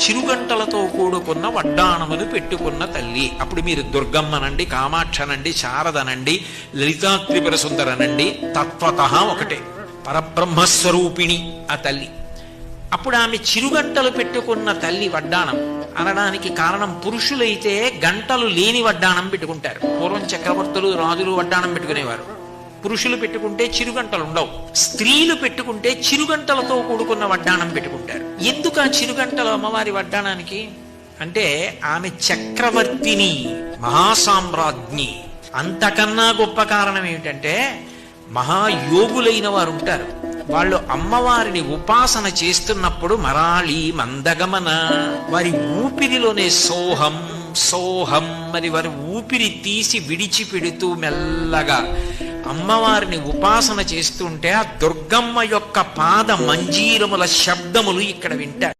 చిరుగంటలతో కూడుకున్న వడ్డాణమును పెట్టుకున్న తల్లి. అప్పుడు మీరు దుర్గమ్మనండి కామాక్షనండి శారదనండి లలితా సుందరనండి తత్వత ఒకటే పరబ్రహ్మస్వరూపిణి ఆ తల్లి. అప్పుడు ఆమె చిరుగంటలు పెట్టుకున్న తల్లి వడ్డాణం అనడానికి కారణం పురుషులైతే గంటలు లేని వడ్డాణం పెట్టుకుంటారు. పూర్వం చక్రవర్తులు రాజులు వడ్డాణం పెట్టుకునేవారు. పురుషులు పెట్టుకుంటే చిరుగంటలు ఉండవు స్త్రీలు పెట్టుకుంటే చిరుగంటలతో కూడుకున్న వడ్డాణం పెట్టుకుంటారు. ఎందుకు ఆ చిరుగంటలు అమ్మవారి వడ్డాణానికి? అంటే ఆమె చక్రవర్తిని మహాసామ్రాజ్ఞి. అంతకన్నా గొప్ప కారణం ఏమిటంటే మహాయోగులైన వారు ఉంటారు వాళ్ళు అమ్మవారిని ఉపాసన చేస్తున్నప్పుడు మరాళి మందగమన వారి ఊపిరిలోనే సోహం సోహం అని వారి ఊపిరి తీసి విడిచిపెడుతూ మెల్లగా అమ్మవారిని ఉపాసన చేస్తుంటే ఆ దుర్గమ్మ యొక్క పాద మంజీరముల శబ్దములు ఇక్కడ వింటారు